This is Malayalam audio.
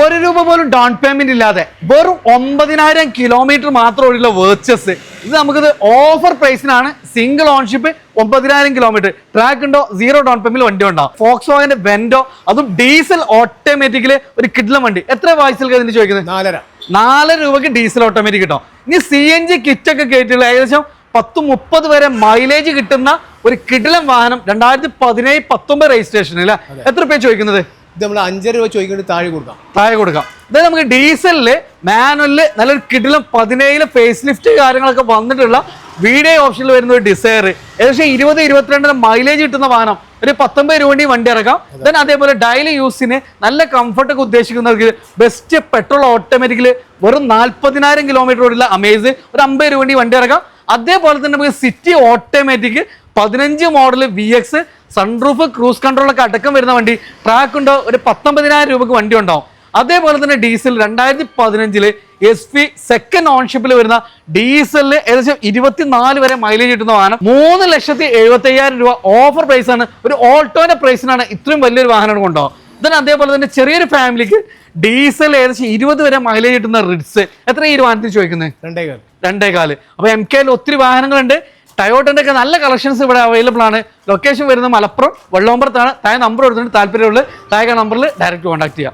ഒരു രൂപ പോലും ഡൗൺ പേയ്മെന്റ് ഇല്ലാതെ വെറും ഒമ്പതിനായിരം കിലോമീറ്റർ മാത്രം മാത്രമുള്ള വേർച്ചസ് ഇത് നമുക്കിത് ഓഫർ പ്രൈസിനാണ് സിംഗിൾ ഓൺഷിപ്പ് ഒമ്പതിനായിരം കിലോമീറ്റർ ട്രാക്ക് ഉണ്ടോ? സീറോ ഡൗൺ പേയ്മെന്റ് വണ്ടി ഉണ്ടാവും ഫോക്സ് വാഗന്റെ വെൻഡോ അതും ഡീസൽ ഓട്ടോമാറ്റിക്കിൽ ഒരു കിഡ്ലം വണ്ടി. എത്ര വായിച്ചൽ ഇതിന് ചോദിക്കുന്നത്? നാലര. നാല് രൂപയ്ക്ക് ഡീസൽ ഓട്ടോമാറ്റിക് കിട്ടും. ഇനി സി എൻ ജി കിറ്റ് ഒക്കെ കയറ്റിയുള്ള ഏകദേശം പത്ത് മുപ്പത് വരെ മൈലേജ് കിട്ടുന്ന ഒരു കിടിലം വാഹനം രണ്ടായിരത്തി പതിനേഴ് പത്തൊമ്പത് രജിസ്ട്രേഷനിൽ എത്ര പേര് ചോദിക്കുന്നത്? ഇത് നമ്മൾ അഞ്ചര രൂപ ചോദിക്കേണ്ടി താഴെ കൊടുക്കാം. താഴെ കൊടുക്കാം. അതായത് നമുക്ക് ഡീസലിൽ മാനുവലിൽ നല്ലൊരു കിടിലും പതിനേഴിൽ ഫേസ് ലിഫ്റ്റ് കാര്യങ്ങളൊക്കെ വന്നിട്ടുള്ള വീഡിയോ ഓപ്ഷനിൽ വരുന്ന ഒരു ഡിസയർ ഏകദേശം ഇരുപത് ഇരുപത്തിരണ്ടിന് മൈലേജ് കിട്ടുന്ന വാഹനം. ഒരു പത്തൊമ്പത് രൂപ വേണ്ടി വണ്ടി ഇറക്കാം ദെൻ അതേപോലെ ഡെയിലി യൂസിന് നല്ല കംഫർട്ട് ഒക്കെ ഉദ്ദേശിക്കുന്നവർക്ക് ബെസ്റ്റ് പെട്രോൾ ഓട്ടോമാറ്റിക്കിൽ വെറും നാൽപ്പതിനായിരം കിലോമീറ്റർ ഓടില്ല അമേസ് ഒരു അമ്പത് രൂപ വേണ്ടി വണ്ടി ഇറക്കാം. അതേപോലെ തന്നെ നമുക്ക് സിറ്റി ഓട്ടോമാറ്റിക് പതിനഞ്ച് model V X sunroof cruise കൺട്രോളൊക്കെ അടക്കം വരുന്ന വണ്ടി. ട്രാക്ക് ഉണ്ടോ? ഒരു പത്തൊമ്പതിനായിരം രൂപക്ക് വണ്ടി ഉണ്ടാവും. അതേപോലെ തന്നെ ഡീസൽ രണ്ടായിരത്തി പതിനഞ്ചിൽ എസ് പി സെക്കൻഡ് ഓൺഷിപ്പിൽ വരുന്ന ഡീസലിന് ഏകദേശം ഇരുപത്തിനാല് വരെ മൈലേജ് കിട്ടുന്ന വാഹനം. മൂന്ന് ലക്ഷത്തി എഴുപത്തി അയ്യായിരം രൂപ ഓഫർ പ്രൈസ് ആണ്. ഒരു ഓൾട്ടോന്റെ പ്രൈസിനാണ് ഇത്രയും വലിയൊരു വാഹനം കൊണ്ടുപോകും ഇതിന് അതേപോലെ തന്നെ ചെറിയൊരു ഫാമിലിക്ക് ഡീസൽ ഏകദേശം ഇരുപത് വരെ മൈലേജ് കിട്ടുന്ന റിഡ്സ് എത്ര ഈ ഒരു വാഹനത്തിൽ ചോദിക്കുന്നത് രണ്ടേകാൽ രണ്ടേകാൽ. അപ്പൊ എം കെയിൽ ഒത്തിരി വാഹനങ്ങളുണ്ട്. ടയോട്ടന്റെ ഒക്കെ നല്ല കളക്ഷൻസ് ഇവിടെ അവൈലബിൾ ആണ്. ലൊക്കേഷൻ വരുന്നത് മലപ്പുറം വെള്ളോമ്പറത്താണ്. താഴെ നമ്പർ കൊടുത്തിട്ട് താല്പര്യമുള്ള താഴെ നമ്പറിൽ ഡയറക്റ്റ് കോൺടാക്ട് ചെയ്യാം.